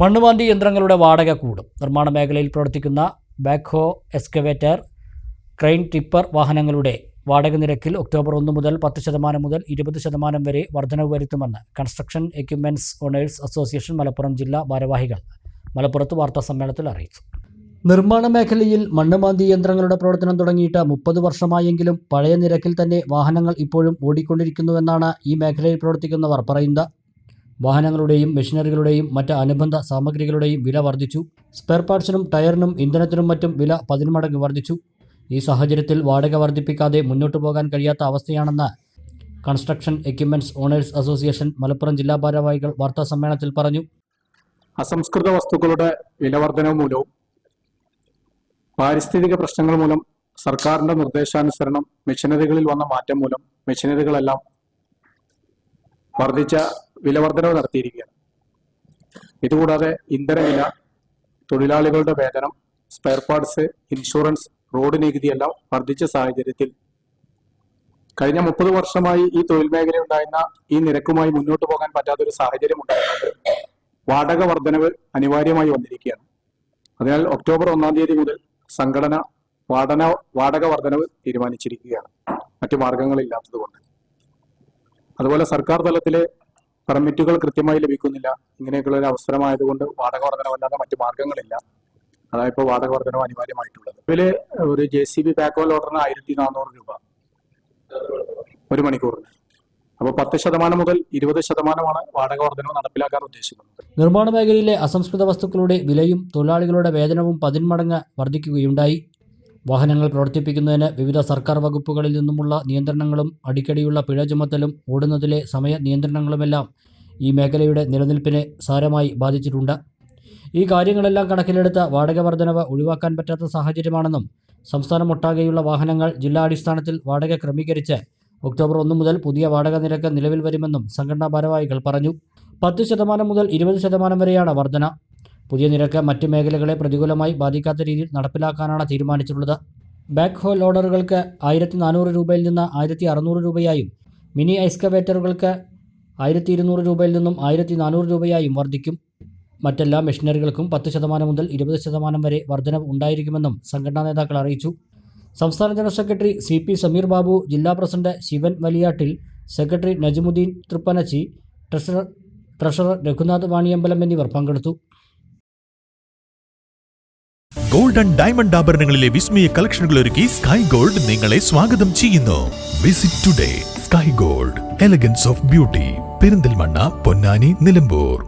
മണ്ണുമാന്തി യന്ത്രങ്ങളുടെ വാടക കൂടും. നിർമ്മാണ മേഖലയിൽ പ്രവർത്തിക്കുന്ന ബാക്ക്ഹോ എക്സ്കവേറ്റർ ക്രെയിൻ ടിപ്പർ വാഹനങ്ങളുടെ വാടക നിരക്കിൽ ഒക്ടോബർ ഒന്ന് മുതൽ പത്ത് ശതമാനം മുതൽ ഇരുപത് ശതമാനം വരെ വർധനവ് വരുത്തുമെന്ന് construction equipments owners association Malappuram ജില്ലാ ഭാരവാഹികൾ മലപ്പുറത്ത് വാർത്താ സമ്മേളനത്തിൽ അറിയിച്ചു. നിർമ്മാണ മേഖലയിൽ മണ്ണുമാന്തി യന്ത്രങ്ങളുടെ പ്രവർത്തനം തുടങ്ങിയിട്ട് മുപ്പത് വർഷമായെങ്കിലും പഴയ നിരക്കിൽ തന്നെ വാഹനങ്ങൾ ഇപ്പോഴും ഓടിക്കൊണ്ടിരിക്കുന്നുവെന്നാണ് ഈ മേഖലയിൽ പ്രവർത്തിക്കുന്നവർ പറയുന്നത്. വാഹനങ്ങളുടെയും മെഷീനറികളുടെയും മറ്റ് അനുബന്ധ സാമഗ്രികളുടെയും വില വർദ്ധിച്ചു. സ്പെയർ പാർട്സിനും ടയറിനും ഇന്ധനത്തിനും മറ്റും വില പതിന്മടങ്ങ് വർദ്ധിച്ചു. ഈ സാഹചര്യത്തിൽ വാടക വർദ്ധിപ്പിക്കാതെ മുന്നോട്ടു പോകാൻ കഴിയാത്ത അവസ്ഥയാണെന്ന് construction equipments owners association Malappuram ജില്ലാ ഭാരവാഹികൾ വാർത്താ സമ്മേളനത്തിൽ പറഞ്ഞു. അസംസ്കൃത വസ്തുക്കളുടെ വിലവർധനവ് മൂലവും പാരിസ്ഥിതിക പ്രശ്നങ്ങൾ മൂലം സർക്കാരിന്റെ നിർദ്ദേശാനുസരണം മെഷീനറികളിൽ വന്ന മാറ്റം മൂലം മെഷീനറികളെല്ലാം വർദ്ധിച്ച വിലവർധനവ് നടത്തിയിരിക്കുകയാണ്. ഇതുകൂടാതെ ഇന്ധനവില തൊഴിലാളികളുടെ വേതനം സ്പെയർ പാർട്സ് ഇൻഷുറൻസ് റോഡ് നികുതി നികുതിയെല്ലാം വർദ്ധിച്ച സാഹചര്യത്തിൽ കഴിഞ്ഞ മുപ്പത് വർഷമായി ഈ തൊഴിൽ മേഖല ഉണ്ടായിരുന്ന ഈ നിരക്കുമായി മുന്നോട്ട് പോകാൻ പറ്റാത്തൊരു സാഹചര്യം ഉണ്ടായിരുന്നത് വാടക വർധനവ് അനിവാര്യമായി വന്നിരിക്കുകയാണ്. അതിനാൽ ഒക്ടോബർ ഒന്നാം തീയതി മുതൽ സംഘടന വാടന വാടക വർധനവ് തീരുമാനിച്ചിരിക്കുകയാണ്. മറ്റു മാർഗങ്ങളില്ലാത്തതുകൊണ്ട്. അതുപോലെ സർക്കാർ തലത്തിൽ പെർമിറ്റുകൾ കൃത്യമായി ലഭിക്കുന്നില്ല. ഇങ്ങനെയൊക്കെയുള്ള ഒരു അവസരമായതുകൊണ്ട് വാടക വർധനവല്ലാതെ മറ്റു മാർഗങ്ങളില്ല അതായത് ഇപ്പോൾ വാടക വർധനവ് അനിവാര്യമായിട്ടുള്ളത്. ഇതിൽ ഒരു ജെ സി ബി ബാക്കോ ലോഡറിന് ആയിരത്തി നാനൂറ് രൂപ. ഒരു മണിക്കൂറിന്. അപ്പോൾ പത്ത് ശതമാനം മുതൽ ഇരുപത് ശതമാനമാണ് വാടക വർധനവ് നടപ്പിലാക്കാൻ ഉദ്ദേശിക്കുന്നത്. നിർമ്മാണ മേഖലയിലെ അസംസ്കൃത വസ്തുക്കളുടെ വിലയും തൊഴിലാളികളുടെ വേതനവും പതിന്മടങ്ങ് വർദ്ധിക്കുകയുണ്ടായി. വാഹനങ്ങൾ പ്രവർത്തിപ്പിക്കുന്നതിന് വിവിധ സർക്കാർ വകുപ്പുകളിൽ നിന്നുമുള്ള നിയന്ത്രണങ്ങളും അടിക്കടിയുള്ള പിഴ ചുമത്തലും ഓടുന്നതിലെ സമയ നിയന്ത്രണങ്ങളുമെല്ലാം ഈ മേഖലയുടെ നിലനിൽപ്പിനെ സാരമായി ബാധിച്ചിട്ടുണ്ട്. ഈ കാര്യങ്ങളെല്ലാം കണക്കിലെടുത്ത് വാടക വർധനവ് ഒഴിവാക്കാൻ പറ്റാത്ത സാഹചര്യമാണെന്നും സംസ്ഥാനമൊട്ടാകെയുള്ള വാഹനങ്ങൾ ജില്ലാടിസ്ഥാനത്തിൽ വാടക ക്രമീകരിച്ച് ഒക്ടോബർ ഒന്ന് മുതൽ പുതിയ വാടക നിരക്ക് നിലവിൽ വരുമെന്നും സംഘടനാ ഭാരവാഹികൾ പറഞ്ഞു. പത്ത് ശതമാനം മുതൽ ഇരുപത് ശതമാനം വരെയാണ് വർധന. പുതിയ നിരക്ക് മറ്റ് മേഖലകളെ പ്രതികൂലമായി ബാധിക്കാത്ത രീതിയിൽ നടപ്പിലാക്കാനാണ് തീരുമാനിച്ചിട്ടുള്ളത്. ബാക്ക് ഹോൾ ലോഡറുകൾക്ക് ആയിരത്തി നാനൂറ് രൂപയിൽ നിന്ന് ആയിരത്തി അറുന്നൂറ് രൂപയായും മിനി എക്സ്കവേറ്ററുകൾക്ക് ആയിരത്തി ഇരുന്നൂറ് രൂപയിൽ നിന്നും ആയിരത്തി നാനൂറ് രൂപയായും വർദ്ധിക്കും. മറ്റെല്ലാ മെഷീനറികൾക്കും പത്ത് ശതമാനം മുതൽ ഇരുപത് ശതമാനം വരെ വർധനവ് ഉണ്ടായിരിക്കുമെന്നും സംഘടനാ നേതാക്കൾ അറിയിച്ചു. സംസ്ഥാന general secretary C P Sameer Babu ജില്ലാ president Shivan Valiyattil secretary Najmuddin Thrippanachi treasurer treasurer Raghunath Vaniyambalam എന്നിവർ പങ്കെടുത്തു. ഗോൾഡൻ ഡയമണ്ട് ആഭരണങ്ങളിലെ വിസ്മയ കളക്ഷനുകൾ ഒരുക്കി സ്കൈ ഗോൾഡ് നിങ്ങളെ സ്വാഗതം ചെയ്യുന്നു. Visit today sky gold elegance of beauty Perinthalmanna Ponnani Nilambur.